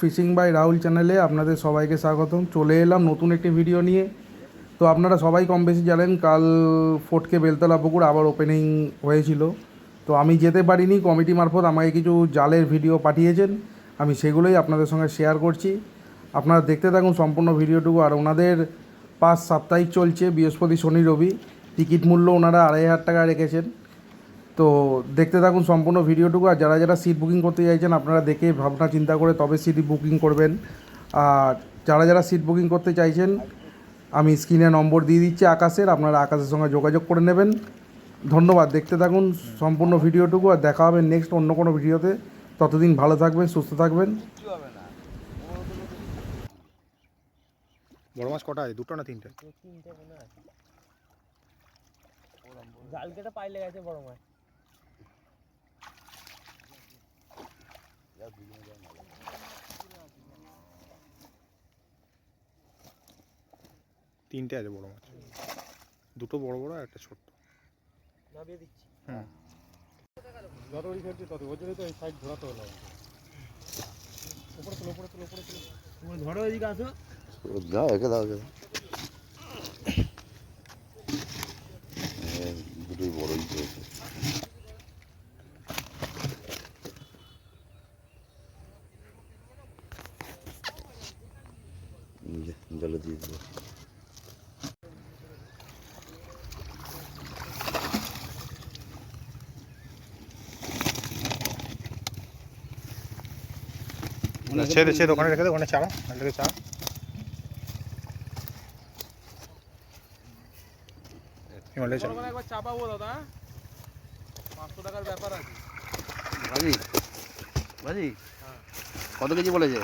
Fishing by Rahul চ্যানেলে আপনাদের সবাইকে স্বাগতম। চলে এলাম নতুন একটি ভিডিও নিয়ে। তো আপনারা সবাই কম বেশি জানেন, কাল ফোর্টকে বেলতলা পুকুর আবার ওপেনিং হয়েছিল। তো আমি যেতে পারিনি, কমিটি মারফত আমাকে কিছু জালের ভিডিও পাঠিয়েছেন। আমি সেগুলোই আপনাদের সঙ্গে শেয়ার করছি। আপনারা দেখতে থাকুন সম্পূর্ণ ভিডিওটুকু। আর ওনাদের পাঁচ সাপ্তাহিক চলছে, বৃহস্পতি, শনি, রবি। টিকিট মূল্য ওনারা আড়াই হাজার টাকা রেখেছেন। তো দেখতে থাকুন সম্পূর্ণ ভিডিওটুকু আর যারা যারা সিট বুকিং করতে চাইছেন আপনারা দেখে ভাবনা চিন্তা করে তবে সিট বুকিং করবেন। আর যারা যারা সিট বুকিং করতে চাইছেন আমি স্ক্রিনে নম্বর দিয়ে দিচ্ছি আকাশের আপনারা আকাশের সঙ্গে যোগাযোগ করে নেবেন। ধন্যবাদ দেখতে থাকুন সম্পূর্ণ ভিডিওটুকু আর দেখা হবে নেক্সট অন্য কোনো ভিডিওতে। ততদিন ভালো থাকবেন সুস্থ থাকবেন। বড় মাছ কটা আছে? দুটো না তিনটে? মনে জাল কেটে পাইলে গেছে বড় মাছ। তিনটে আছে বড় মাছ। দুটো বড় বড় আর একটা ছোট্ট। নামিয়ে দিচ্ছি। হুম যত ওই তত জন্যই তো এই সাইড ঘোরাতে হলো আমাকে। উপরে তোলো উপরে তোলো উপরে তোলো। তুমি ধরো এদিকে আসো। দাও একে দাও একে দাও। হ্যাঁ, দুটোই বড়ই যে, জলে দিয়ে দেবো। সে সে দোকানে রেখে দে ওখানে চাড়া ওখানে রেখে চাড়া হিমালয় চাড়া একবার চাপাবো দাদা। পাঁচশো টাকার ব্যাপার আছে। ভাজি? ভাজি? কত কেজি বলেছে?